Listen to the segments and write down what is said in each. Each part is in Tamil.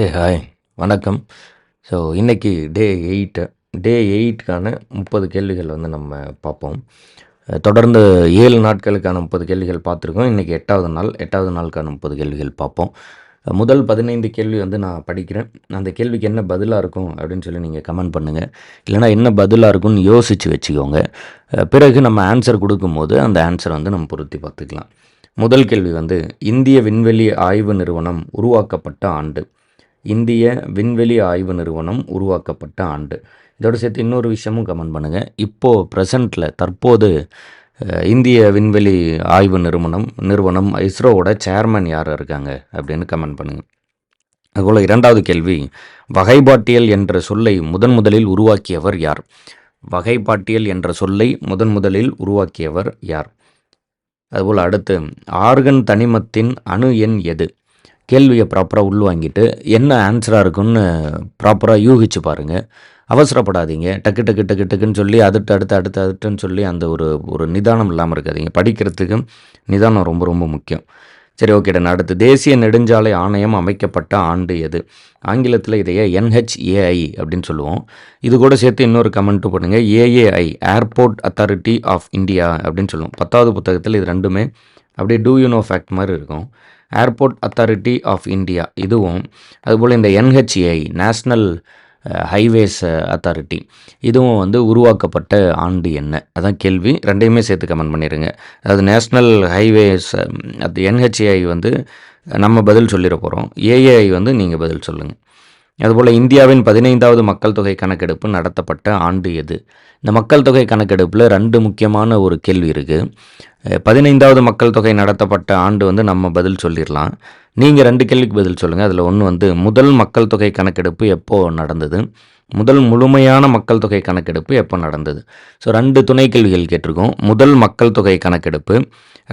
ஏ ஹாய் வணக்கம். ஸோ இன்றைக்கி டே எயிட்டு டே எயிட்டுக்கான முப்பது கேள்விகள் வந்து நம்ம பார்ப்போம். தொடர்ந்து ஏழு நாட்களுக்கான முப்பது கேள்விகள் பார்த்துருக்கோம். இன்றைக்கி எட்டாவது நாள் எட்டாவது நாளுக்கான முப்பது கேள்விகள் பார்ப்போம். முதல் பதினைந்து கேள்வி வந்து நான் படிக்கிறேன். அந்த கேள்விக்கு என்ன பதிலாக இருக்கும் அப்படின்னு சொல்லி நீங்கள் கமெண்ட் பண்ணுங்கள் இல்லைனா என்ன பதிலாக இருக்கும்னு யோசித்து வச்சுக்கோங்க. பிறகு நம்ம ஆன்சர் கொடுக்கும்போது அந்த ஆன்சரை வந்து நம்ம பொருத்தி பார்த்துக்கலாம். முதல் கேள்வி வந்து இந்திய விண்வெளி ஆய்வு நிறுவனம் உருவாக்கப்பட்ட ஆண்டு. இந்திய விண்வெளி ஆய்வு நிறுவனம் உருவாக்கப்பட்ட ஆண்டு. இதோடு சேர்த்து இன்னொரு விஷயமும் கமெண்ட் பண்ணுங்கள் இப்போது ப்ரெசண்ட்டில் தற்போது இந்திய விண்வெளி ஆய்வு நிறுவனம் நிறுவனம் இஸ்ரோவோட சேர்மன் யார் இருக்காங்க அப்படின்னு கமெண்ட் பண்ணுங்கள் அதுபோல் இரண்டாவது கேள்வி வகைப்பாட்டியல் என்ற சொல்லை முதன் முதலில் உருவாக்கியவர் யார்? வகைப்பாட்டியல் என்ற சொல்லை முதன் முதலில் உருவாக்கியவர் யார்? அதுபோல் அடுத்து ஆர்கன் தனிமத்தின் அணு எண் எது? கேள்வியை ப்ராப்பராக உள்வாங்கிட்டு என்ன ஆன்சராக இருக்குன்னு ப்ராப்பராக யூகிச்சு பாருங்கள் அவசரப்படாதீங்க. டக்கு டக்கு டக்கு டக்குன்னு சொல்லி அடுத்து அடுத்து அடுத்து அடுத்துன்னு சொல்லி அந்த ஒரு ஒரு நிதானம் இல்லாமல் இருக்காதீங்க. படிக்கிறதுக்கும் நிதானம் ரொம்ப ரொம்ப முக்கியம். சரி ஓகே அடுத்து தேசிய நெடுஞ்சாலை ஆணையம் அமைக்கப்பட்ட ஆண்டு எது? ஆங்கிலத்தில் இதையே என்ஹெச்ஏஐ அப்படின்னு சொல்லுவோம். இது கூட சேர்த்து இன்னொரு கமெண்ட்டும் பண்ணுங்கள் AAI airport authority of India அப்படின்னு சொல்லுவோம். பத்தாவது புத்தகத்தில் இது ரெண்டுமே அப்படியே டூ யூ நோ ஃபேக்ட் மாதிரி இருக்கும். ஏர்போர்ட் அத்தாரிட்டி ஆஃப் இந்தியா இதுவும். அதுபோல் இந்த என்ஹெச்ஏஐ நேஷ்னல் ஹைவேஸ் அத்தாரிட்டி. இதுவும் வந்து உருவாக்கப்பட்ட ஆண்டு என்ன? அதான் கேள்வி. ரெண்டையுமே சேர்த்து கமெண்ட் பண்ணிடுங்க அதாவது நேஷ்னல் ஹைவேஸ் அது என்ஹெச்ஏஐ வந்து நம்ம பதில் சொல்லிட போகிறோம் ஏஏஐ வந்து நீங்கள் பதில் சொல்லுங்கள் அதுபோல் இந்தியாவின் பதினைந்தாவது மக்கள் தொகை கணக்கெடுப்பு நடத்தப்பட்ட ஆண்டு எது? இந்த மக்கள் தொகை கணக்கெடுப்பில் ரெண்டு முக்கியமான ஒரு கேள்வி இருக்குது பதினைந்தாவது மக்கள் தொகை நடத்தப்பட்ட ஆண்டு வந்து நம்ம பதில் சொல்லிடலாம். நீங்கள் ரெண்டு கேள்விக்கு பதில் சொல்லுங்கள் அதில் ஒன்று வந்து முதல் மக்கள் தொகை கணக்கெடுப்பு எப்போது நடந்தது? முதல் முழுமையான மக்கள் தொகை கணக்கெடுப்பு எப்போ நடந்தது? ஸோ ரெண்டு துணை கேள்விகள் கேட்டிருக்கோம். முதல் மக்கள் தொகை கணக்கெடுப்பு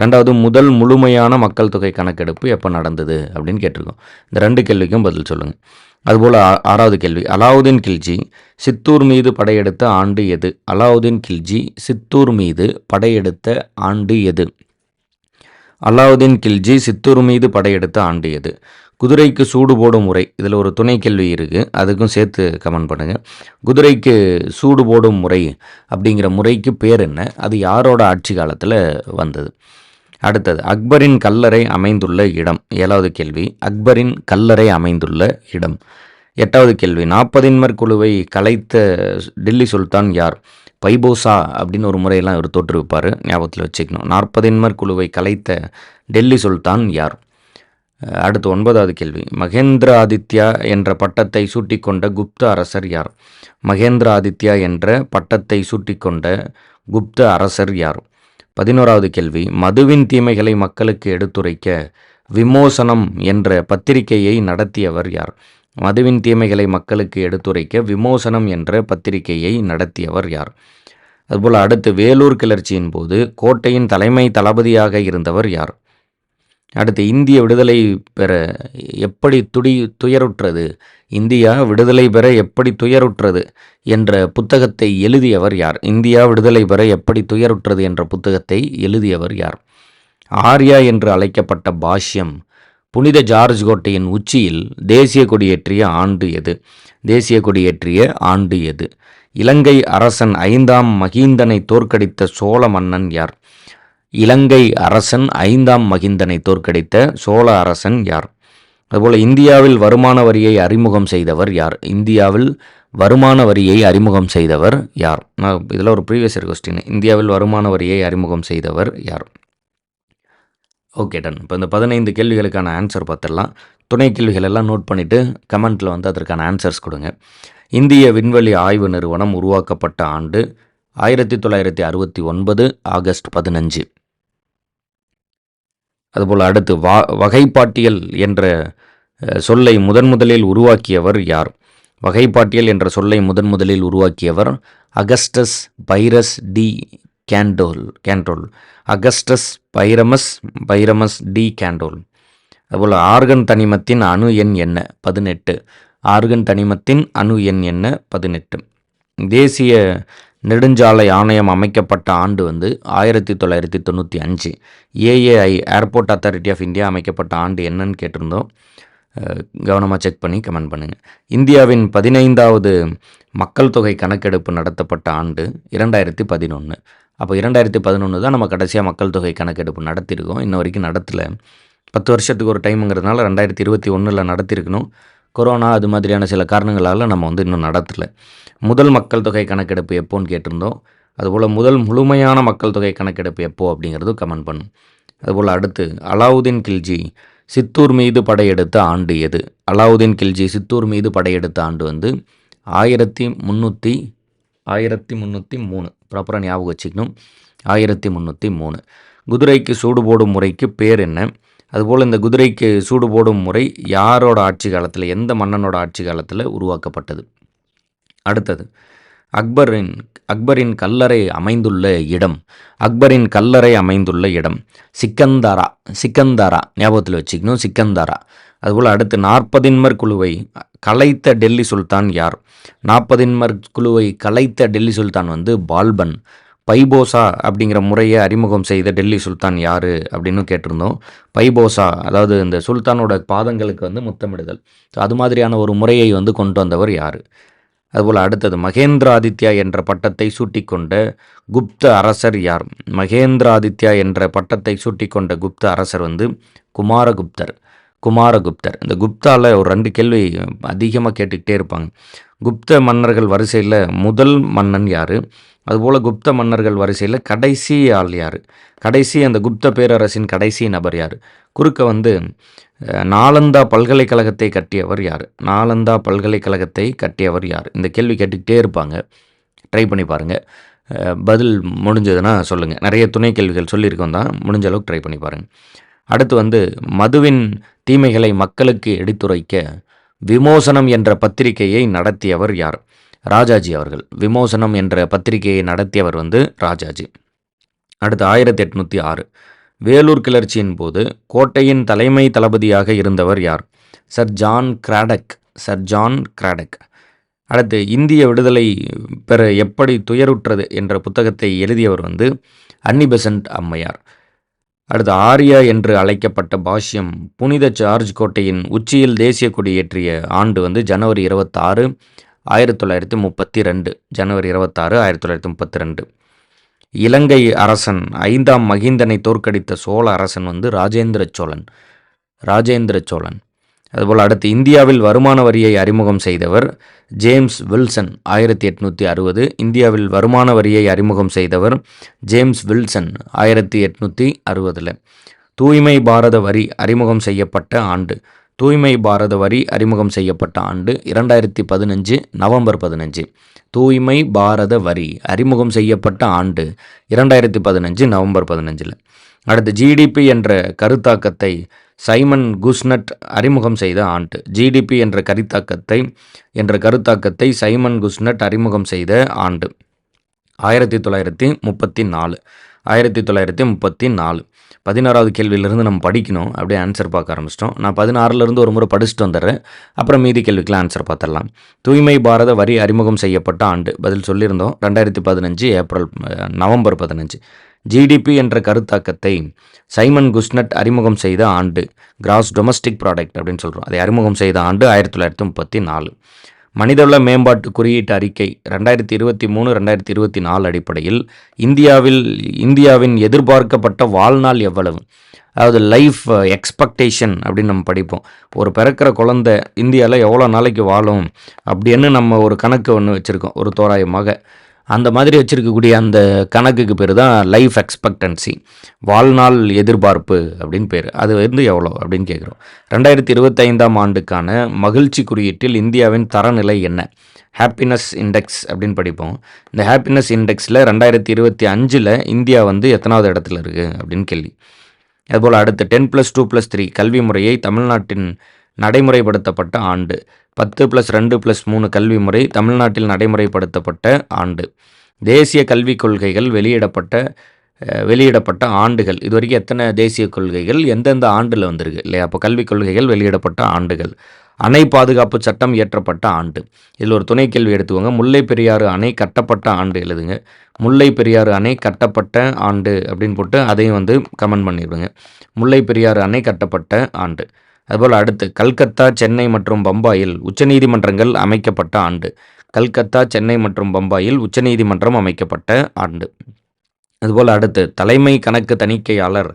ரெண்டாவது முதல் முழுமையான மக்கள் தொகை கணக்கெடுப்பு எப்போ நடந்தது அப்படின்னு கேட்டிருக்கோம். இந்த ரெண்டு கேள்விக்கும் பதில் சொல்லுங்கள் அதுபோல் ஆறாவது கேள்வி. அலாவுதீன் கில்ஜி சித்தூர் மீது படையெடுத்த ஆண்டு எது? அலாவுதீன் கில்ஜி சித்தூர் மீது படையெடுத்த ஆண்டு எது? அலாவுதீன் கில்ஜி சித்தூர் மீது படையெடுத்த ஆண்டு எது? குதிரைக்கு சூடு போடும் முறை இதில் ஒரு துணை கேள்வி இருக்குது அதுக்கும் சேர்த்து கமெண்ட் பண்ணுங்கள் குதிரைக்கு சூடு போடும் முறை அப்படிங்கிற முறைக்கு பேர் என்ன? அது யாரோட ஆட்சி காலத்தில் வந்தது? அடுத்தது அக்பரின் கல்லறை அமைந்துள்ள இடம். ஏழாவது கேள்வி அக்பரின் கல்லறை அமைந்துள்ள இடம். எட்டாவது கேள்வி நாற்பதின்மர் குழுவை கலைத்த டெல்லி சுல்தான் யார்? பைபோசா அப்படின்னு ஒரு முறையெல்லாம் இவர் தோற்றுவிப்பார் ஞாபகத்தில் வச்சுக்கணும். நாற்பதின்மர் குழுவை கலைத்த டெல்லி சுல்தான் யார்? அடுத்து ஒன்பதாவது கேள்வி மகேந்திர ஆதித்யா என்ற பட்டத்தை சூட்டிக்கொண்ட குப்த அரசர் யார்? மகேந்திர ஆதித்யா என்ற பட்டத்தை சூட்டிக்கொண்ட குப்த அரசர் யார்? பதினோராவது கேள்வி மதுவின் தீமைகளை மக்களுக்கு எடுத்துரைக்க விமோசனம் என்ற பத்திரிகையை நடத்தியவர் யார்? மதுவின் தீமைகளை மக்களுக்கு எடுத்துரைக்க விமோசனம் என்ற பத்திரிகையை நடத்தியவர் யார்? அதுபோல் அடுத்து வேலூர் கிளர்ச்சியின் போது கோட்டையின் தலைமை தளபதியாக இருந்தவர் யார்? அடுத்து இந்திய விடுதலை பெற எப்படி துடி துயருற்றது? இந்தியா விடுதலை பெற எப்படி துயருற்றது? என்ற புத்தகத்தை எழுதியவர் யார்? இந்தியா விடுதலை பெற எப்படி துயருற்றது என்ற புத்தகத்தை எழுதியவர் யார்? ஆர்யா என்று அழைக்கப்பட்ட பாஷ்யம் புனித ஜார்ஜ் கோட்டையின் உச்சியில் தேசிய கொடியேற்றிய ஆண்டு எது? தேசிய கொடியேற்றிய ஆண்டு எது? இலங்கை அரசன் ஐந்தாம் மகிந்தனை தோற்கடித்த சோழ மன்னன் யார்? இலங்கை அரசன் ஐந்தாம் மகிந்தனை தோற்கடித்த சோழ அரசன் யார்? அதுபோல் இந்தியாவில் வருமான வரியை அறிமுகம் செய்தவர் யார்? இந்தியாவில் வருமான வரியை அறிமுகம் செய்தவர் யார்? நான் இதில் ஒரு ப்ரீவியஸ் இயர் கொஸ்டின் இந்தியாவில் வருமான வரியை அறிமுகம் செய்தவர் யார்? ஓகே டன் இப்போ இந்த பதினைந்து கேள்விகளுக்கான ஆன்சர் பார்த்துடலாம். துணை கேள்விகள் எல்லாம் நோட் பண்ணிவிட்டு கமெண்ட்டில் வந்து அதற்கான ஆன்சர்ஸ் கொடுங்க. இந்திய விண்வெளி ஆய்வு நிறுவனம் உருவாக்கப்பட்ட ஆண்டு ஆயிரத்தி தொள்ளாயிரத்தி அறுபத்தி ஒன்பது ஆகஸ்ட் பதினஞ்சு. அதுபோல் அடுத்து வா வகைப்பாட்டியல் என்ற சொல்லை முதன் முதலில் உருவாக்கியவர் யார்? வகைப்பாட்டியல் என்ற சொல்லை முதன் முதலில் உருவாக்கியவர் Augustus Pyrus de Candolle Candolle. Augustus Pyramus Pyramus de Candolle. அதுபோல் ஆர்கன் தனிமத்தின் அணு எண் என்ன? பதினெட்டு. ஆர்கன் தனிமத்தின் அணு எண் என்ன? பதினெட்டு. தேசிய நெடுஞ்சாலை ஆணையம் அமைக்கப்பட்ட ஆண்டு வந்து ஆயிரத்தி தொள்ளாயிரத்தி தொண்ணூற்றி அஞ்சு. AAI airport authority of India அமைக்கப்பட்ட ஆண்டு என்னன்னு கேட்டிருந்தோம். கவனமாக செக் பண்ணி கமெண்ட் பண்ணுங்கள் இந்தியாவின் பதினைந்தாவது மக்கள் தொகை கணக்கெடுப்பு நடத்தப்பட்ட ஆண்டு இரண்டாயிரத்தி பதினொன்று அப்போ இரண்டாயிரத்தி பதினொன்று தான் நம்ம கடைசியாக மக்கள் தொகை கணக்கெடுப்பு நடத்தியிருக்கோம். இன்ன வரைக்கும் நடத்தலை. பத்து வருஷத்துக்கு ஒரு டைமுங்கிறதுனால ரெண்டாயிரத்தி இருபத்தி ஒன்றில் நடத்தியிருக்கணும். கொரோனா அது மாதிரியான சில காரணங்களால் நம்ம வந்து இன்னும் நடத்தலை. முதல் மக்கள் தொகை கணக்கெடுப்பு எப்போன்னு கேட்டிருந்தோம். அதுபோல் முதல் முழுமையான மக்கள் தொகை கணக்கெடுப்பு எப்போ அப்படிங்கிறதும் கமெண்ட் பண்ணும். அதுபோல் அடுத்து அலாவுதீன் கில்ஜி சித்தூர் மீது படையெடுத்த ஆண்டு எது? அலாவுதீன் கில்ஜி சித்தூர் மீது படையெடுத்த ஆண்டு வந்து ஆயிரத்தி முந்நூற்றி ஆயிரத்தி முந்நூற்றி மூணு. ப்ராப்பராக ஞாபகம் வச்சுக்கணும். ஆயிரத்தி முந்நூற்றி மூணு. குதிரைக்கு சூடு போடும் முறைக்கு பேர் என்ன? அதுபோல் இந்த குதிரைக்கு சூடு போடும் முறை யாரோட ஆட்சி காலத்தில் எந்த மன்னனோட ஆட்சி காலத்தில் உருவாக்கப்பட்டது? அடுத்தது அக்பரின் அக்பரின் கல்லறை அமைந்துள்ள இடம் அக்பரின் கல்லறை அமைந்துள்ள இடம் சிக்கந்தாரா சிக்கந்தாரா ஞாபகத்தில் வச்சுக்கணும் சிக்கந்தாரா. அதுபோல் அடுத்து நாற்பதின்மர் குழுவை கலைத்த டெல்லி சுல்தான் யார்? நாற்பதின்மர் குழுவை கலைத்த டெல்லி சுல்தான் வந்து பால்பன். பைபோசா அப்படிங்கிற முறையை அறிமுகம் செய்த டெல்லி சுல்தான் யார் அப்படின்னு கேட்டிருந்தோம். பைபோசா அதாவது இந்த சுல்தானோட பாதங்களுக்கு வந்து முத்தமிடுதல். ஸோ அது மாதிரியான ஒரு முறையை வந்து கொண்டு வந்தவர் யார்? அதுபோல் அடுத்தது மகேந்திராதித்யா என்ற பட்டத்தை சூட்டிக்கொண்ட குப்த அரசர் யார்? மகேந்திராதித்யா என்ற பட்டத்தை சூட்டிக்கொண்ட குப்த அரசர் வந்து குமாரகுப்தர். குமாரகுப்தர். இந்த குப்தாவில் ஒரு ரெண்டு கேள்வி அதிகமாக கேட்டுக்கிட்டே இருப்பாங்க. குப்த மன்னர்கள் வரிசையில் முதல் மன்னன் யார்? அதுபோல் குப்த மன்னர்கள் வரிசையில் கடைசி ஆள் யார்? கடைசி அந்த குப்த பேரரசின் கடைசி நபர் யார்? குறுக்க வந்து நாலந்தா பல்கலைக்கழகத்தை கட்டியவர் யார்? நாலந்தா பல்கலைக்கழகத்தை கட்டியவர் யார்? இந்த கேள்வி கேட்டுக்கிட்டே இருப்பாங்க. ட்ரை பண்ணி பாருங்கள் பதில் முடிஞ்சதுன்னா சொல்லுங்கள் நிறைய துணை கேள்விகள் சொல்லியிருக்கோம் தான். முடிஞ்ச அளவுக்கு ட்ரை பண்ணி பாருங்கள் அடுத்து வந்து மதுவின் தீமைகளை மக்களுக்கு எடுத்துரைக்க விமோசனம் என்ற பத்திரிகையை நடத்தியவர் யார்? ராஜாஜி அவர்கள். விமோசனம் என்ற பத்திரிகையை நடத்தியவர் வந்து ராஜாஜி. அடுத்து ஆயிரத்தி எட்நூற்றி ஆறு வேலூர் கிளர்ச்சியின் போது கோட்டையின் தலைமை தளபதியாக இருந்தவர் யார்? Sir John Cradock. Sir John Cradock. அடுத்து இந்திய விடுதலை பெற எப்படி துயருற்றது என்ற புத்தகத்தை எழுதியவர் வந்து அன்னி பெசன்ட் அம்மையார். அடுத்து ஆரியா என்று அழைக்கப்பட்ட பாஷ்யம் புனித ஜார்ஜ் கோட்டையின் உச்சியில் தேசிய கொடி ஏற்றிய ஆண்டு வந்து ஜனவரி இருபத்தாறு ஆயிரத்தி தொள்ளாயிரத்தி முப்பத்தி ரெண்டு. ஜனவரி இருபத்தாறு ஆயிரத்தி தொள்ளாயிரத்தி முப்பத்தி ரெண்டு. இலங்கை அரசன் ஐந்தாம் மகிந்தனை தோற்கடித்த சோழ அரசன் வந்து ராஜேந்திர சோழன். ராஜேந்திர சோழன். அதுபோல் அடுத்து இந்தியாவில் வருமான வரியை அறிமுகம் செய்தவர் ஜேம்ஸ் வில்சன் ஆயிரத்தி எட்நூற்றி அறுபது. இந்தியாவில் வருமான வரியை அறிமுகம் செய்தவர் ஜேம்ஸ் வில்சன் ஆயிரத்தி எட்நூற்றி அறுபதில். தூய்மை பாரத வரி அறிமுகம் செய்யப்பட்ட ஆண்டு. தூய்மை பாரத வரி அறிமுகம் செய்யப்பட்ட ஆண்டு இரண்டாயிரத்தி பதினஞ்சு நவம்பர் பதினஞ்சு. தூய்மை பாரத வரி அறிமுகம் செய்யப்பட்ட ஆண்டு இரண்டாயிரத்தி பதினஞ்சு நவம்பர் பதினஞ்சில். அடுத்து ஜிடிபி என்ற கருத்தாக்கத்தை சைமன் குஸ்னட் அறிமுகம் செய்த ஆண்டு. ஜிடிபி என்ற கருத்தாக்கத்தை என்ற கருத்தாக்கத்தை சைமன் குஸ்னட் அறிமுகம் செய்த ஆண்டு. ஆயிரத்தி தொள்ளாயிரத்தி முப்பத்தி நாலு. ஆயிரத்தி தொள்ளாயிரத்தி முப்பத்தி நாலு. பதினாறாவது கேள்வியிலேருந்து நம்ம படிக்கணும். அப்படியே ஆன்சர் பார்க்க ஆரம்பிச்சிட்டோம். நான் பதினாறுலேருந்து ஒரு முறை படிச்சுட்டு வந்துடுறேன். அப்புறம் மீதி கேள்விக்கெலாம் ஆன்சர் பார்த்துடலாம். தூய்மை பாரத வரி அறிமுகம் செய்யப்பட்ட ஆண்டு. பதில் சொல்லியிருந்தோம். ரெண்டாயிரத்தி பதினஞ்சு ஏப்ரல் நவம்பர் பதினஞ்சு. ஜிடிபி என்ற கருத்தாக்கத்தை சைமன் குஸ்னட் அறிமுகம் செய்த ஆண்டு கிராஸ் டொமஸ்டிக் ப்ராடக்ட் அப்படின்னு சொல்கிறோம் அதை அறிமுகம் செய்த ஆண்டு ஆயிரத்தி தொள்ளாயிரத்தி முப்பத்தி நாலு. மனிதவள மேம்பாட்டு குறியீட்டு அறிக்கை ரெண்டாயிரத்தி இருபத்தி மூணு ரெண்டாயிரத்தி இருபத்தி நாலு அடிப்படையில் இந்தியாவில் இந்தியாவின் எதிர்பார்க்கப்பட்ட வாழ்நாள் எவ்வளவு? அதாவது லைஃப் எக்ஸ்பெக்டேஷன் அப்படின்னு நம்ம படிப்போம். ஒரு பிறக்கிற குழந்த இந்தியாவில் எவ்வளோ நாளைக்கு வாழும்? அப்படின்னு நம்ம ஒரு கணக்கு ஒன்று வச்சுருக்கோம். ஒரு தோராயமாக. அந்த மாதிரி வச்சுருக்கக்கூடிய அந்த கணக்குக்கு பேர் தான் லைஃப் எக்ஸ்பெக்டன்சி வாழ்நாள் எதிர்பார்ப்பு அப்படின்னு பேர். அது வந்து எவ்வளோ அப்படின்னு கேட்குறோம் ரெண்டாயிரத்தி இருபத்தைந்தாம் ஆண்டுக்கான மகிழ்ச்சி குறியீட்டில் இந்தியாவின் தரநிலை என்ன? ஹாப்பினஸ் இண்டெக்ஸ் அப்படின்னு படிப்போம். இந்த ஹாப்பினஸ் இண்டெக்ஸில் ரெண்டாயிரத்தி இருபத்தி அஞ்சில் இந்தியா வந்து எத்தனாவது இடத்துல இருக்குது அப்படின்னு கேள்வி. அதுபோல் அடுத்து ten plus two plus three கல்வி முறையை தமிழ்நாட்டின் நடைமுறைப்படுத்தப்பட்ட ஆண்டு. பத்து ப்ளஸ் ரெண்டு ப்ளஸ் மூணு கல்வி முறை தமிழ்நாட்டில் நடைமுறைப்படுத்தப்பட்ட ஆண்டு. தேசிய கல்விக் கொள்கைகள் வெளியிடப்பட்ட வெளியிடப்பட்ட ஆண்டுகள். இது வரைக்கும் எத்தனை தேசிய கொள்கைகள் எந்தெந்த ஆண்டில் வந்திருக்கு இல்லையா? அப்போ கல்விக் கொள்கைகள் வெளியிடப்பட்ட ஆண்டுகள். அணை பாதுகாப்பு சட்டம் இயற்றப்பட்ட ஆண்டு. இதில் ஒரு துணை கேள்வி எடுத்துக்கோங்க. முல்லை பெரியாறு அணை கட்டப்பட்ட ஆண்டு எழுதுங்க. முல்லை பெரியாறு அணை கட்டப்பட்ட ஆண்டு அப்படின்னு போட்டு அதையும் வந்து கமெண்ட் பண்ணிடுவேங்க முல்லை பெரியாறு அணை கட்டப்பட்ட ஆண்டு. அதுபோல் அடுத்து கல்கத்தா சென்னை மற்றும் பம்பாயில் உச்சநீதிமன்றங்கள் அமைக்கப்பட்ட ஆண்டு. கல்கத்தா சென்னை மற்றும் பம்பாயில் உச்சநீதிமன்றம் அமைக்கப்பட்ட ஆண்டு. அதுபோல் அடுத்து தலைமை கணக்கு தணிக்கையாளர்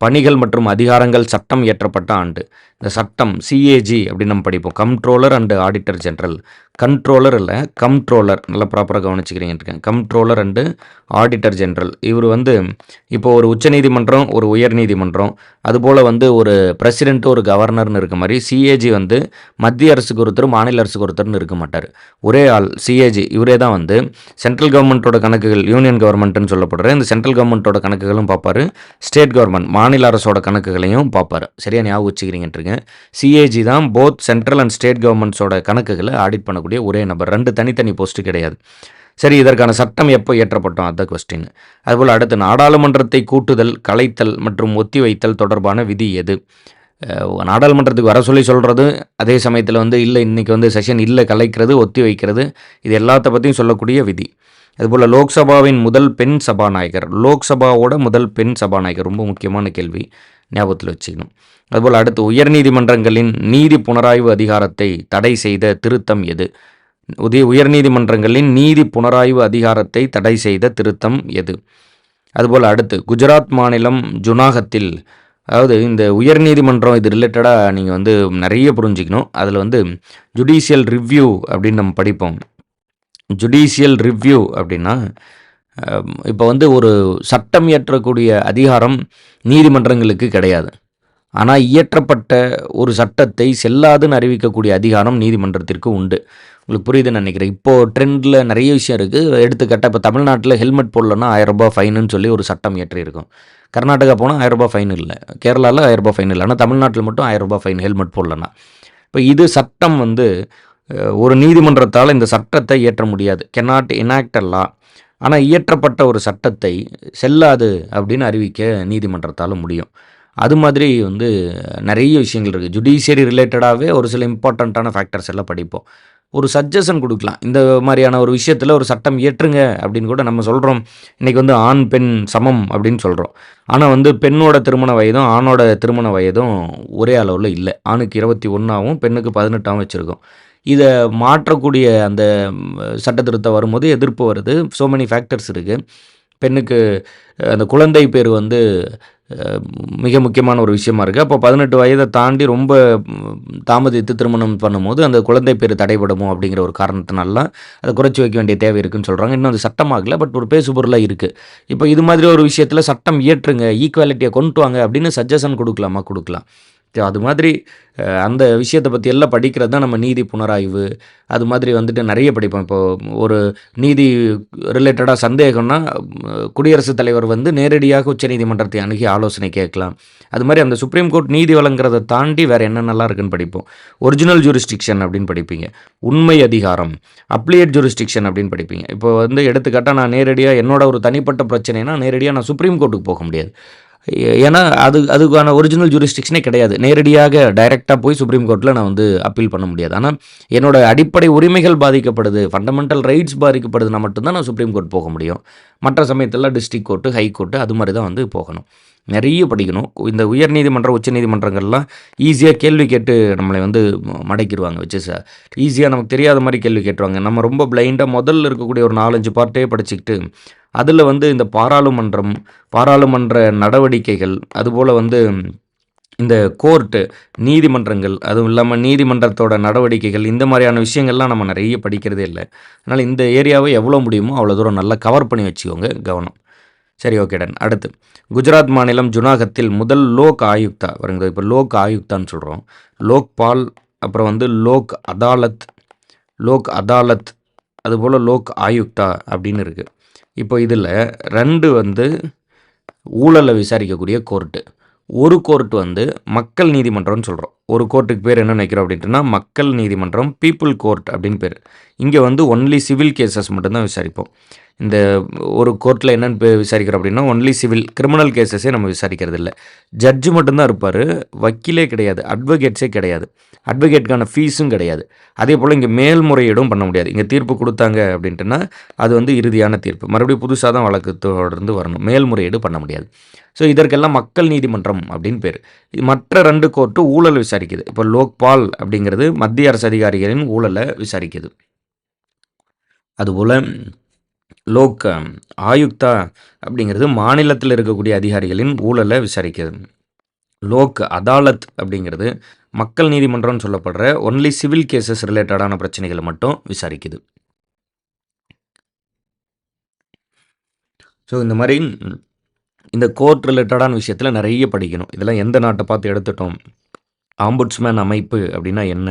பணிகள் மற்றும் அதிகாரங்கள் சட்டம் இயற்றப்பட்ட ஆண்டு. இந்த சட்டம் சிஏஜி அப்படின்னு நம்ம படிப்போம். Comptroller and auditor general controller இல்லை கம்ட்ரோலர் நல்லா ப்ராப்பராக கவனிச்சுக்கிறீங்க இருக்கேன். கம்ட்ரோலர் அண்டு ஆடிட்டர் ஜென்ரல் இவர் வந்து இப்போ ஒரு உச்சநீதிமன்றம் ஒரு உயர்நீதிமன்றம் அதுபோல் வந்து ஒரு பிரசிடென்ட்டு ஒரு கவர்னர்னு இருக்க மாதிரி சிஏஜி வந்து மத்திய அரசுக்கு ஒருத்தர் மாநில அரசுக்கு ஒருத்தர்னு இருக்க மாட்டார். ஒரே ஆள் சிஏஜி இவரே தான் வந்து சென்ட்ரல் கவர்மெண்ட்டோட கணக்குகள் யூனியன் கவர்மெண்ட்னு சொல்லப்படுற இந்த சென்ட்ரல் கவர்மெண்ட்டோட கணக்குகளும் பார்ப்பார். ஸ்டேட் கவர்மெண்ட் மாநில அரசோட கணக்குகளையும் பார்ப்பார். சரியா ஞாபகம் வச்சுக்கிறீங்கன்ட்டுருங்க சிஏஜி தான் போத் சென்ட்ரல் அண்ட் ஸ்டேட் கவர்மெண்ட்ஸோட கணக்குகளை ஆடிட் பண்ணக்கூடிய ஒரே நபர். ரெண்டு தனித்தனி போஸ்ட் கிடையாது. சரி இதற்கான சட்டம் எப்போ இயற்றப்பட்டோம் அந்த கொஸ்டின் அதுபோல் அடுத்து நாடாளுமன்றத்தை கூட்டுதல் கலைத்தல் மற்றும் ஒத்திவைத்தல் தொடர்பான விதி எது? நாடாளுமன்றத்துக்கு வர சொல்லி சொல்கிறது அதே சமயத்தில் வந்து இல்லை இன்றைக்கி வந்து செஷன் இல்லை கலைக்கிறது ஒத்தி வைக்கிறது இது எல்லாத்த பற்றியும் சொல்லக்கூடிய விதி. அதுபோல் லோக்சபாவின் முதல் பெண் சபாநாயகர் லோக்சபாவோட முதல் பெண் சபாநாயகர் ரொம்ப முக்கியமான கேள்வி ஞாபகத்தில் வச்சுக்கணும். அதுபோல் அடுத்து உயர்நீதிமன்றங்களின் நீதி புனராய்வு அதிகாரத்தை தடை செய்த திருத்தம் எது? உதய உயர்நீதிமன்றங்களின் நீதி புனராய்வு அதிகாரத்தை தடை செய்த திருத்தம் எது? அதுபோல் அடுத்து குஜராத் மாநிலம் ஜுனாகத்தில் அதாவது இந்த உயர்நீதிமன்றம் இது ரிலேட்டடாக நீங்கள் வந்து நிறைய புரிஞ்சிக்கணும். அதில் வந்து ஜுடிஷியல் ரிவ்யூ அப்படின்னு நம்ம படிப்போம். ஜுடிஷியல் ரிவ்யூ அப்படின்னா இப்போ வந்து ஒரு சட்டம் இயற்றக்கூடிய அதிகாரம் நீதிமன்றங்களுக்கு கிடையாது. ஆனால் இயற்றப்பட்ட ஒரு சட்டத்தை செல்லாதுன்னு அறிவிக்கக்கூடிய அதிகாரம் நீதிமன்றத்திற்கு உண்டு. உங்களுக்கு புரியுதுன்னு நினைக்கிறேன். இப்போது ட்ரெண்டில் நிறைய விஷயம் இருக்குது எடுத்துக்காட்டால் இப்போ தமிழ்நாட்டில் ஹெல்மெட் போடலன்னா ஆயிரம் ரூபாய் ஃபைனுன்னு சொல்லி ஒரு சட்டம் இயற்றியிருக்கும். கர்நாடகா போனால் ஆயிரம் ரூபாய் ஃபைன் இல்லை. கேரளாவில் ஆயிரம் ரூபாய் ஃபைன் இல்லை. ஆனால் தமிழ்நாட்டில் மட்டும் ஆயிரம் ரூபாய் ஃபைன் ஹெல்மெட் போடலன்னா. இப்போ இது சட்டம் வந்து ஒரு நீதிமன்றத்தால் இந்த சட்டத்தை இயற்ற முடியாது. கெனாட் எனாக்ட் a ஆனால் இயற்றப்பட்ட ஒரு சட்டத்தை செல்லாது அப்படின்னு அறிவிக்க நீதிமன்றத்தால் முடியும். அது மாதிரி வந்து நிறைய விஷயங்கள் இருக்குது ஜுடிஷியரி ரிலேட்டடாகவே ஒரு சில இம்பார்ட்டண்ட்டான ஃபேக்டர்ஸ் எல்லாம் படிப்போம். ஒரு சஜஷன் கொடுக்கலாம். இந்த மாதிரியான ஒரு விஷயத்தில் ஒரு சட்டம் இயற்றுங்க அப்படின்னு கூட நம்ம சொல்கிறோம் இன்றைக்கி வந்து ஆண் பெண் சமம் அப்படின்னு சொல்கிறோம் ஆனால் வந்து பெண்ணோட திருமண வயதும் ஆணோட திருமண வயதும் ஒரே அளவில் இல்லை. ஆணுக்கு இருபத்தி ஒன்றாவும் பெண்ணுக்கு பதினெட்டாகவும் வச்சுருக்கோம். இதை மாற்றக்கூடிய அந்த சட்டத்திருத்தம் சட்ட திருத்தம் வரும்போது எதிர்ப்பு வருது. ஸோ மெனி ஃபேக்டர்ஸ் இருக்குது பெண்ணுக்கு அந்த குழந்தை பேர் வந்து மிக முக்கியமான ஒரு விஷயமா இருக்குது அப்போ பதினெட்டு வயதை தாண்டி ரொம்ப தாமதித்து திருமணம் பண்ணும்போது அந்த குழந்தை பேர் தடைபடுமோ அப்படிங்கிற ஒரு காரணத்தினாலாம் அதை குறைச்சி வைக்க வேண்டிய தேவை இருக்குன்னு சொல்கிறாங்க இன்னும் அது சட்டமாகல பட் ஒரு பேசுபொருளாக இருக்குது இப்போ இது மாதிரி ஒரு விஷயத்தில் சட்டம் இயற்றுங்க ஈக்குவாலிட்டியை கொண்டு வாங்க அப்படின்னு சஜஷன் கொடுக்கலாமா? கொடுக்கலாம். அது மாதிரி அந்த விஷயத்தை பற்றி எல்லாம் படிக்கிறது தான் நம்ம நீதி புனராய்வு. அது மாதிரி வந்துட்டு நிறைய படிப்போம். இப்போது ஒரு நீதி ரிலேட்டடாக சந்தேகம்னா குடியரசுத் தலைவர் வந்து நேரடியாக உச்சநீதிமன்றத்தை அணுகி ஆலோசனை கேட்கலாம். அது மாதிரி அந்த சுப்ரீம் கோர்ட் நீதி வழங்குறதை தாண்டி வேறு என்னென்னலாம் இருக்குன்னு படிப்போம். ஒரிஜினல் ஜூரிஸ்டிக்ஷன் அப்படின்னு படிப்பீங்க. உண்மை அதிகாரம் அப்ளியேட் ஜூரிஸ்டிக்ஷன் அப்படின்னு படிப்பீங்க. இப்போ வந்து எடுத்துக்காட்டால் நான் நேரடியாக என்னோட ஒரு தனிப்பட்ட பிரச்சனைனா நேரடியாக நான் சுப்ரீம் கோர்ட்டுக்கு போக முடியாது. ஏன்னா அது அதுக்கான ஒரிஜினல் ஜூரிஸ்டிக்ஷனே கிடையாது. நேரடியாக டைரெக்டாக போய் சுப்ரீம் கோர்ட்டில் நான் வந்து அப்பீல் பண்ண முடியாது. ஆனால் என்னோட அடிப்படை உரிமைகள் பாதிக்கப்படுது ஃபண்டமெண்டல் ரைட்ஸ் பாதிக்கப்படுதுன்னா மட்டும்தான் நான் சுப்ரீம் கோர்ட் போக முடியும். மற்ற சமயத்தில் டிஸ்ட்ரிக் கோர்ட்டு ஹை கோர்ட்டு அது மாதிரி தான் வந்து போகணும். நிறைய படிக்கணும். இந்த உயர்நீதிமன்றம் உச்சநீதிமன்றங்கள்லாம் ஈஸியாக கேள்வி கேட்டு நம்மளை வந்து மடக்கிடுவாங்க வச்சு சார் ஈஸியாக uh, நமக்கு தெரியாத மாதிரி கேள்வி கேட்டுருவாங்க. நம்ம ரொம்ப பிளைண்டாக முதல்ல இருக்கக்கூடிய ஒரு நாலஞ்சு பார்ட்டே படிச்சுக்கிட்டு அதில் வந்து இந்த பாராளுமன்றம் பாராளுமன்ற நடவடிக்கைகள் அதுபோல் வந்து இந்த கோர்ட்டு நீதிமன்றங்கள் அதுவும் இல்லாமல் நீதிமன்றத்தோட நடவடிக்கைகள் இந்த மாதிரியான விஷயங்கள்லாம் நம்ம நிறைய படிக்கிறதே இல்லை. அதனால் இந்த ஏரியாவை எவ்வளோ முடியுமோ அவ்வளோ தூரம் நல்லா கவர் பண்ணி வச்சுக்கோங்க கவனம். சரி ஓகே டன் அடுத்து குஜராத் மாநிலம் ஜுனாகத்தில் முதல் லோக் ஆயுக்தா வருங்க இப்போ லோக் ஆயுக்தான்னு சொல்கிறோம் லோக்பால் அப்புறம் வந்து லோக் அதாலத் லோக் அதாலத் அதுபோல் லோக் ஆயுக்தா அப்படின்னு இருக்குது இப்போ இதில் ரெண்டு வந்து ஊழலை விசாரிக்கக்கூடிய கோர்ட்டு. ஒரு கோர்ட் வந்து மக்கள் நீதிமன்றம்னு சொல்கிறோம் ஒரு கோர்ட்டுக்கு பேர் என்ன நினைக்கிறோம் அப்படின்ட்டுனா மக்கள் நீதிமன்றம் பீப்புள் கோர்ட் அப்படின்னு பேர். இங்கே வந்து ஒன்லி சிவில் கேசஸ் மட்டும்தான் விசாரிப்போம். இந்த ஒரு கோர்ட்டில் என்னென்னு விசாரிக்கிறோம் அப்படின்னா ஒன்லி சிவில் கிரிமினல் கேசஸே நம்ம விசாரிக்கிறது இல்லை ஜட்ஜு மட்டும்தான் இருப்பார். வக்கீலே கிடையாது. அட்வொகேட்ஸே கிடையாது. அட்வொகேட்டுக்கான ஃபீஸும் கிடையாது. அதே போல் இங்கே மேல்முறையீடும் பண்ண முடியாது. இங்கே தீர்ப்பு கொடுத்தாங்க அப்படின்ட்டுனா அது வந்து இறுதியான தீர்ப்பு. மறுபடியும் புதுசாக தான் வழக்கு தொடர்ந்து வரணும். மேல்முறையீடு பண்ண முடியாது. ஸோ இதற்கெல்லாம் மக்கள் நீதிமன்றம் அப்படின்னு பேர். மற்ற ரெண்டு கோர்ட்டு ஊழல் விசாரிக்குது. இப்போ லோக்பால் அப்படிங்கிறது மத்திய அரசு அதிகாரிகளின் ஊழலை விசாரிக்குது. அதுபோல் லோக் ஆயுக்தா அப்படிங்கிறது மாநிலத்தில் இருக்கக்கூடிய அதிகாரிகளின் ஊழலை விசாரிக்கிறது. லோக் அதாலத் அப்படிங்கிறது மக்கள் நீதிமன்றம்னு சொல்லப்படுற ஒன்லி சிவில் கேசஸ் ரிலேட்டடான பிரச்சனைகளை மட்டும் விசாரிக்குது. ஸோ இந்த மாதிரி இந்த கோர்ட் ரிலேட்டடான விஷயத்தில் நிறைய படிக்கணும். இதெல்லாம் எந்த நாட்டை பார்த்து எடுத்துட்டோம்? ஆம்புட்ஸ்மேன் அமைப்பு அப்படின்னா என்ன?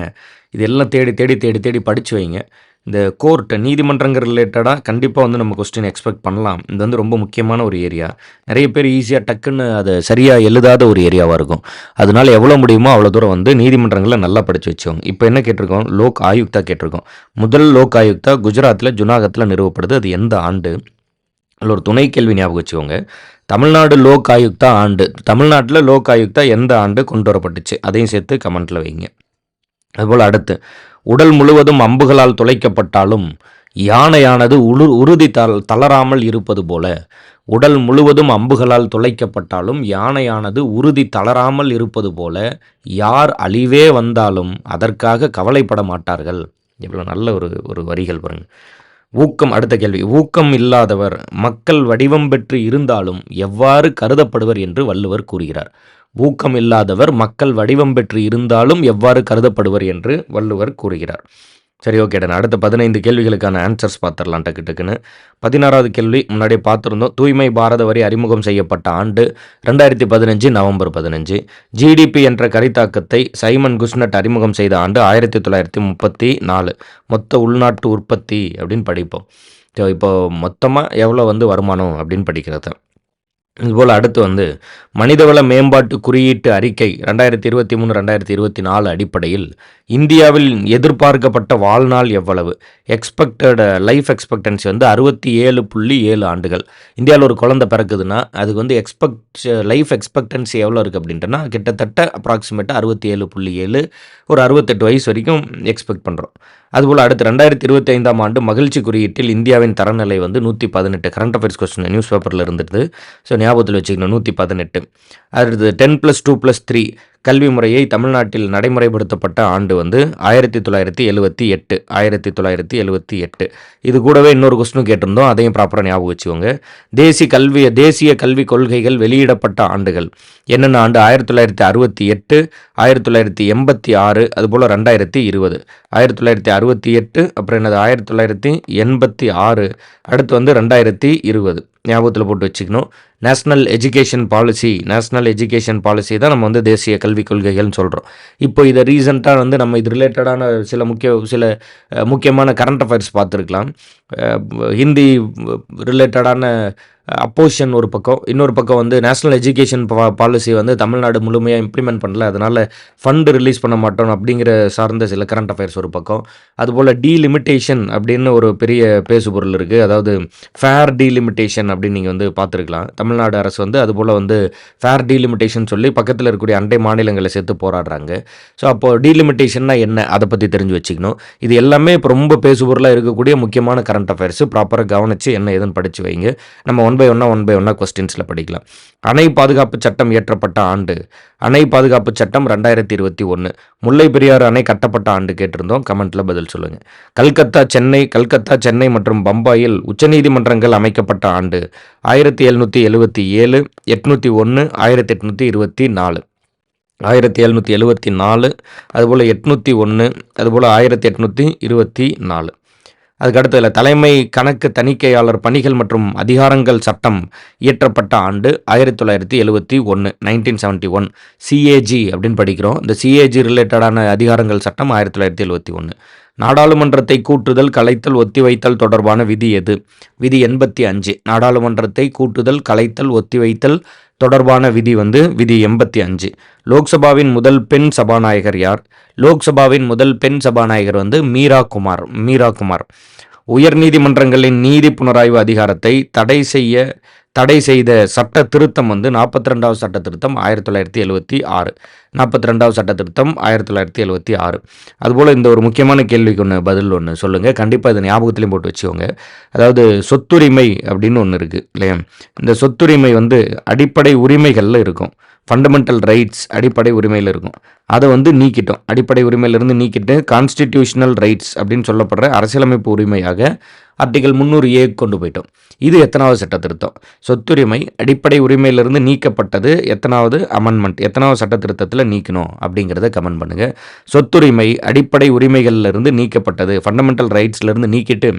இதெல்லாம் தேடி தேடி தேடி தேடி படித்து வைங்க. இந்த கோர்ட் நீதிமன்றங்கள் ரிலேட்டடாக கண்டிப்பாக வந்து நம்ம கொஸ்டின் எக்ஸ்பெக்ட் பண்ணலாம். இது வந்து ரொம்ப முக்கியமான ஒரு ஏரியா நிறைய பேர் ஈஸியாக டக்குன்னு அதை சரியாக எழுதாத ஒரு ஏரியாவாக இருக்கும். அதனால எவ்வளோ முடியுமோ அவ்வளோ தூரம் வந்து நீதிமன்றங்களில் நல்லா படித்து வச்சோங்க இப்போ என்ன கேட்டிருக்கோம்? லோக் ஆயுக்தா கேட்டிருக்கோம். முதல் லோக் ஆயுக்தா குஜராத்தில் ஜுனாகத்தில் நிறுவப்படுது அது எந்த ஆண்டு? அதில் ஒரு துணை கேள்வி ஞாபகம் வச்சுக்கோங்க. தமிழ்நாடு லோக் ஆயுக்தா ஆண்டு. தமிழ்நாட்டில் லோக் ஆயுக்தா எந்த ஆண்டு கொண்டு வரப்பட்டுச்சு? அதையும் சேர்த்து கமெண்ட்டில் வைங்க. அதுபோல் அடுத்து உடல் முழுவதும் அம்புகளால் துளைக்கப்பட்டாலும் யானையானது உரு உறுதி தள தளராமல் இருப்பது போல உடல் முழுவதும் அம்புகளால் துளைக்கப்பட்டாலும் யானையானது உறுதி தளராமல் இருப்பது போல யார் அழிவே வந்தாலும் அதற்காக கவலைப்பட மாட்டார்கள். இவ்வளோ நல்ல ஒரு ஒரு வரிகள் பாருங்கள் ஊக்கம் அடுத்த கேள்வி. ஊக்கம் இல்லாதவர் மக்கள் வடிவம் பெற்று இருந்தாலும் எவ்வாறு கருதப்படுவர் என்று வள்ளுவர் கூறுகிறார். ஊக்கம் இல்லாதவர் மக்கள் வடிவம் பெற்று இருந்தாலும் எவ்வாறு கருதப்படுவர் என்று வள்ளுவர் கூறுகிறார். சரி ஓகே அடுத்த பதினைந்து கேள்விகளுக்கான ஆன்சர்ஸ் பார்த்துடலாம் டக்கு டக்குன்னு. பதினாறாவது கேள்வி முன்னாடியே பார்த்துருந்தோம் தூய்மை பாரத வரி அறிமுகம் செய்யப்பட்ட ஆண்டு ரெண்டாயிரத்தி பதினஞ்சு நவம்பர் பதினஞ்சு. ஜிடிபி என்ற கரித்தாக்கத்தை சைமன் குஸ்னட் அறிமுகம் செய்த ஆண்டு ஆயிரத்தி தொள்ளாயிரத்தி முப்பத்தி நாலு. மொத்த உள்நாட்டு உற்பத்தி அப்படின்னு படிப்போம். இப்போ மொத்தமாக எவ்வளோ வந்து வருமானம் அப்படின்னு படிக்கிறது. இதுபோல் அடுத்து வந்து மனிதவள மேம்பாட்டு குறியீட்டு அறிக்கை ரெண்டாயிரத்தி இருபத்தி மூணு ரெண்டாயிரத்தி இருபத்தி நாலு அடிப்படையில் இந்தியாவில் எதிர்பார்க்கப்பட்ட வாழ்நாள் எவ்வளவு? எக்ஸ்பெக்டட் லைஃப் எக்ஸ்பெக்டன்சி வந்து அறுபத்தி ஏழு புள்ளி ஏழு ஆண்டுகள். இந்தியாவில் ஒரு குழந்தை பிறக்குதுன்னா அதுக்கு வந்து எக்ஸ்பெக்ட் லைஃப் uh, எக்ஸ்பெக்டன்சி எவ்வளோ இருக்குது அப்படின்ட்டுனா கிட்டத்தட்ட அப்ராக்சிமேட்டாக அறுபத்தி ஏழு புள்ளி ஏழு ஒரு அறுபத்தெட்டு வயசு வரைக்கும் எக்ஸ்பெக்ட் பண்ணுறோம் அதுபோல் அடுத்து ரெண்டாயிரத்தி இருபத்தி ஐந்தாம் ஆண்டு மகிழ்ச்சி குறியீட்டில் இந்தியாவின் தரநிலை வந்து நூற்றி பதினெட்டு. கரண்ட் அஃபேர்ஸ் கொஸ்டின் நியூஸ் பேப்பரில் இருந்துட்டு ஸோ ஞாபகத்தில் வச்சுக்கணும் நூற்றி பதினெட்டு. அடுத்து ten plus two plus three கல்வி முறையை தமிழ்நாட்டில் நடைமுறைப்படுத்தப்பட்ட ஆண்டு வந்து ஆயிரத்தி தொள்ளாயிரத்தி எழுபத்தி எட்டு ஆயிரத்தி தொள்ளாயிரத்தி எழுபத்தி எட்டு. இது கூடவே இன்னொரு கொஸ்டினும் கேட்டிருந்தோம் அதையும் ப்ராப்பராக ஞாபகம் வச்சுக்கோங்க. தேசிய கல்வி தேசிய கல்விக் கொள்கைகள் வெளியிடப்பட்ட ஆண்டுகள். என்னென்ன ஆண்டு? ஆயிரத்தி தொள்ளாயிரத்தி அறுபத்தி எட்டு ஆயிரத்தி தொள்ளாயிரத்தி எண்பத்தி ஆறு அதுபோல் ரெண்டாயிரத்தி இருபது. ஆயிரத்தி தொள்ளாயிரத்தி அறுபத்தி எட்டு அப்புறம் என்னது? ஆயிரத்தி தொள்ளாயிரத்தி எண்பத்தி ஆறு அடுத்து வந்து ரெண்டாயிரத்தி இருபது. ஞாபகத்தில் போட்டு வச்சுக்கணும். National education policy national education policy தான் நம்ம வந்து தேசிய கல்விக் கொள்கைகள்னு சொல்கிறோம் இப்போ இதை ரீசெண்டாக வந்து நம்ம இது ரிலேட்டடான சில முக்கிய சில முக்கியமான கரண்ட் அஃபேர்ஸ் பார்த்துருக்கலாம். ஹிந்தி ரிலேட்டடான அப்போசிஷன் ஒரு பக்கம். இன்னொரு பக்கம் வந்து நேஷ்னல் எஜுகேஷன் பாலிசி வந்து தமிழ்நாடு முழுமையாக இம்ப்ளிமெண்ட் பண்ணல. அதனால் ஃபண்டு ரிலீஸ் பண்ண மாட்டோம் அப்படிங்கிற சார்ந்த சில கரண்ட் அஃபேர்ஸ் ஒரு பக்கம். அதுபோல் டீலிமிட்டேஷன் அப்படின்னு ஒரு பெரிய பேசுபொருள் இருக்குது அதாவது ஃபேர் டீலிமிட்டேஷன் அப்படின்னு நீங்கள் வந்து பார்த்துருக்கலாம். தமிழ்நாடு அரசு வந்து அதுபோல் வந்து ஃபேர் டீலிமிட்டேஷன் சொல்லி பக்கத்தில் இருக்கக்கூடிய அண்டை மாநிலங்களை சேர்த்து போராடுறாங்க. ஸோ அப்போது டீலிமிட்டேஷன்னா என்ன? அதை பற்றி தெரிஞ்சு வச்சுக்கணும். இது எல்லாமே இப்போ ரொம்ப பேசுபொருளாக இருக்கக்கூடிய முக்கியமான கரண்ட் அஃபேர்ஸ் ப்ராப்பராக கவனித்து என்ன ஏதுன்னு படித்து வைங்க. நம்ம ஒன் பை ஒன்னாக ஒன் பை ஒன்னாக கொஸ்டின்ஸில் படிக்கலாம். அணை பாதுகாப்பு சட்டம் இயற்றப்பட்ட ஆண்டு. அணை பாதுகாப்பு சட்டம் ரெண்டாயிரத்தி இருபத்தி ஒன்று முல்லை பெரியாறு அணை கட்டப்பட்ட ஆண்டு கேட்டிருந்தோம். கமெண்ட்டில் பதில் சொல்லுங்கள் கல்கத்தா சென்னை கல்கத்தா சென்னை மற்றும் பம்பாயில் உச்சநீதிமன்றங்கள் அமைக்கப்பட்ட ஆண்டு ஆயிரத்தி எழுநூற்றி எழுபத்தி ஏழு எட்நூற்றி ஒன்று ஆயிரத்தி எட்நூற்றி இருபத்தி நாலு. ஆயிரத்தி எழுநூற்றி எழுபத்தி நாலு அதுபோல் எட்நூற்றி ஒன்று அதுபோல் ஆயிரத்தி எட்நூற்றி இருபத்தி நாலு. அதுக்கு இல்லை தலைமை கணக்கு தணிக்கையாளர் பணிகள் மற்றும் அதிகாரங்கள் சட்டம் இயற்றப்பட்ட ஆண்டு ஆயிரத்தி தொள்ளாயிரத்தி எழுபத்தி ஒன்று நைன்டீன் செவன்ட்டி ஒன் சிஏஜி அப்படின்னு படிக்கிறோம். இந்த சிஏஜி ரிலேட்டடான அதிகாரங்கள் சட்டம் ஆயிரத்தி தொள்ளாயிரத்தி எழுபத்தி ஒன்று நாடாளுமன்றத்தை கூட்டுதல் கலைத்தல் ஒத்திவைத்தல் தொடர்பான விதி எது? விதி எண்பத்தி அஞ்சு. நாடாளுமன்றத்தை கூட்டுதல் கலைத்தல் ஒத்திவைத்தல் தொடர்பான விதி வந்து விதி எண்பத்தி அஞ்சு. லோக்சபாவின் முதல் பெண் சபாநாயகர் யார்? லோக்சபாவின் முதல் பெண் சபாநாயகர் வந்து மீரா குமார் மீரா குமார். உயர்நீதிமன்றங்களின் நீதி புனராய்வு அதிகாரத்தை தடை செய்ய தடை செய்த சட்ட திருத்தம் வந்து நாற்பத்தி ரெண்டாவது சட்ட திருத்தம் ஆயிரத்தி தொள்ளாயிரத்தி எழுபத்தி ஆறு. நாற்பத்தி ரெண்டாவது சட்ட திருத்தம் ஆயிரத்தி தொள்ளாயிரத்தி எழுபத்தி ஆறு. அதுபோல் இந்த ஒரு முக்கியமான கேள்விக்கு ஒன்று பதில் ஒன்று சொல்லுங்கள் கண்டிப்பாக இதை ஞாபகத்துலேயும் போட்டு வச்சுக்கோங்க. அதாவது சொத்துரிமை அப்படின்னு ஒன்று இருக்குது இல்லையா? இந்த சொத்துரிமை வந்து அடிப்படை உரிமைகளில் இருக்கும். ஃபண்டமெண்டல் ரைட்ஸ் அடிப்படை உரிமையில் இருக்கும். அதை வந்து நீக்கிட்டோம். அடிப்படை உரிமையிலிருந்து நீக்கிட்டு கான்ஸ்டிடியூஷனல் ரைட்ஸ் அப்படின்னு சொல்லப்படுற அரசியலமைப்பு உரிமையாக ஆர்டிகல் முந்நூறு ஏ கொண்டு போயிட்டோம். இது எத்தனாவது சட்ட திருத்தம்? சொத்துரிமை அடிப்படை உரிமையிலிருந்து நீக்கப்பட்டது எத்தனாவது அமெண்ட்மெண்ட் எத்தனாவது சட்ட திருத்தத்தில் நீக்கணும் அப்படிங்கிறத கமெண்ட் பண்ணுங்கள் சொத்துரிமை அடிப்படை உரிமைகள்லேருந்து நீக்கப்பட்டது ஃபண்டமெண்டல் ரைட்ஸ்லேருந்து நீக்கிட்டு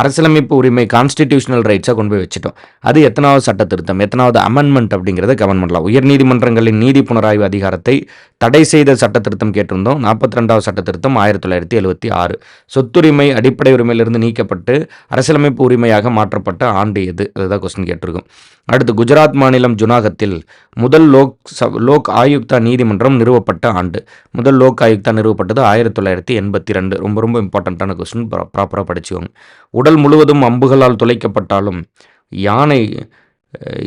அரசியலமைப்பு உரிமை கான்ஸ்டிடியூஷனல் ரைட்ஸாக கொண்டு போய் வச்சுட்டோம். அது எத்தனாவது சட்ட திருத்தம்? எத்தனாவது அமெண்ட்மெண்ட் அப்படிங்கிறத கமெண்ட் பண்ணலாம். உயர்நீதிமன்றங்களின் நீதி புனராய்வு அதிகாரத்தை தடை செய்த சட்ட திருத்தம் கேட்டிருந்தோம். நாற்பத்தி ரெண்டாவது சட்ட திருத்தம் ஆயிரத்தி தொள்ளாயிரத்தி எழுபத்தி ஆறு. சொத்துரிமை அடிப்படை உரிமையிலிருந்து நீக்கப்பட்டு அரசியலமைப்பு உரிமையாக மாற்றப்பட்ட ஆண்டு எது? அதுதான் கொஸ்டின் கேட்டிருக்கும். அடுத்து குஜராத் மாநிலம் ஜுனாகத்தில் முதல் லோக் சப் லோக் ஆயுக்தா நீதிமன்றம் நிறுவப்பட்ட ஆண்டு. முதல் லோக் ஆயுக்தா நிறுவப்பட்டது ஆயிரத்தி தொள்ளாயிரத்தி எண்பத்தி ரெண்டு ரொம்ப ரொம்ப இம்பார்ட்டண்ட்டான கொஸ்டின் ப்ராப்பராக படிச்சுக்கோங்க. உடல் முழுவதும் அம்புகளால் துளைக்கப்பட்டாலும் யானை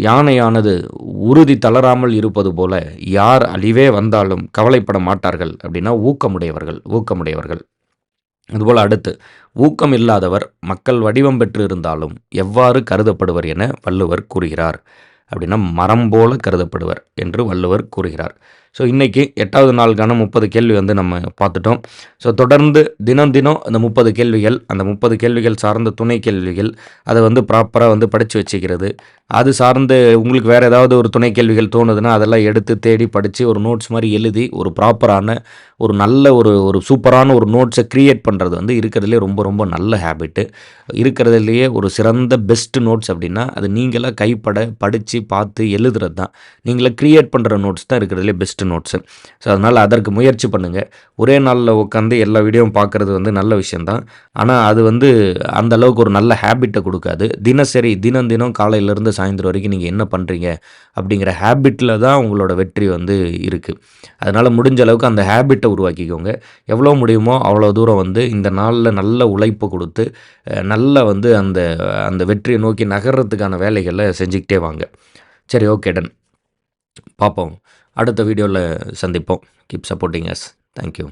யானையானது உறுதி தளராமல் இருப்பது போல யார் அழிவே வந்தாலும் கவலைப்பட மாட்டார்கள் அப்படின்னா ஊக்கமுடையவர்கள் ஊக்கமுடையவர்கள். அதுபோல் அடுத்து ஊக்கம் இல்லாதவர் மக்கள் வடிவம் பெற்று இருந்தாலும் எவ்வாறு கருதப்படுவர் என வள்ளுவர் கூறுகிறார். அப்படின்னா மரம் போல கருதப்படுவர் என்று வள்ளுவர் கூறுகிறார். ஸோ இன்றைக்கி எட்டாவது நாளுக்கான முப்பது கேள்வி வந்து நம்ம பார்த்துட்டோம். ஸோ தொடர்ந்து தினம் தினம் அந்த முப்பது கேள்விகள் அந்த முப்பது கேள்விகள் சார்ந்த துணை கேள்விகள் அதை வந்து ப்ராப்பராக வந்து படித்து வச்சுக்கிறது. அது சார்ந்து உங்களுக்கு வேறு ஏதாவது ஒரு துணை கேள்விகள் தோணுதுன்னா அதெல்லாம் எடுத்து தேடி படித்து ஒரு நோட்ஸ் மாதிரி எழுதி ஒரு ப்ராப்பரான ஒரு நல்ல ஒரு ஒரு சூப்பரான ஒரு நோட்ஸை க்ரியேட் பண்ணுறது வந்து இருக்கிறதுலே ரொம்ப ரொம்ப நல்ல ஹேபிட்டு இருக்கிறதுலையே ஒரு சிறந்த பெஸ்ட் நோட்ஸ் அப்படின்னா அது நீங்களாக கைப்பட படித்து பார்த்து எழுதுறது தான் நீங்களே க்ரியேட் பண்ணுற நோட்ஸ் தான் இருக்கிறதுலே பெஸ்ட் நோட்ஸு ஸோ அதனால் அதற்கு முயற்சி பண்ணுங்கள் ஒரே நாளில் உட்காந்து எல்லா வீடியோவும் பார்க்குறது வந்து நல்ல விஷயந்தான் ஆனால் அது வந்து அந்த அளவுக்கு ஒரு நல்ல ஹேபிட்டை கொடுக்காது. தினசரி தினம் தினம் காலையிலேருந்து சாயந்தரம் வரைக்கும் நீங்கள் என்ன பண்ணுறீங்க அப்படிங்கிற ஹேபிட்டில் தான் உங்களோட வெற்றி வந்து இருக்குது அதனால் முடிஞ்ச அளவுக்கு அந்த ஹேபிட்டை உருவாக்கிக்கோங்க. எவ்வளோ முடியுமோ அவ்வளோ தூரம் வந்து இந்த நாளில் நல்ல உழைப்பு கொடுத்து நல்லா நல்ல வந்து அந்த அந்த வெற்றியை நோக்கி நகர்றதுக்கான வேலைகளை செஞ்சுக்கிட்டே வாங்க. சரி ஓகே டன் பார்ப்போம். அடுத்த வீடியோவில் சந்திப்போம். Keep supporting us thank you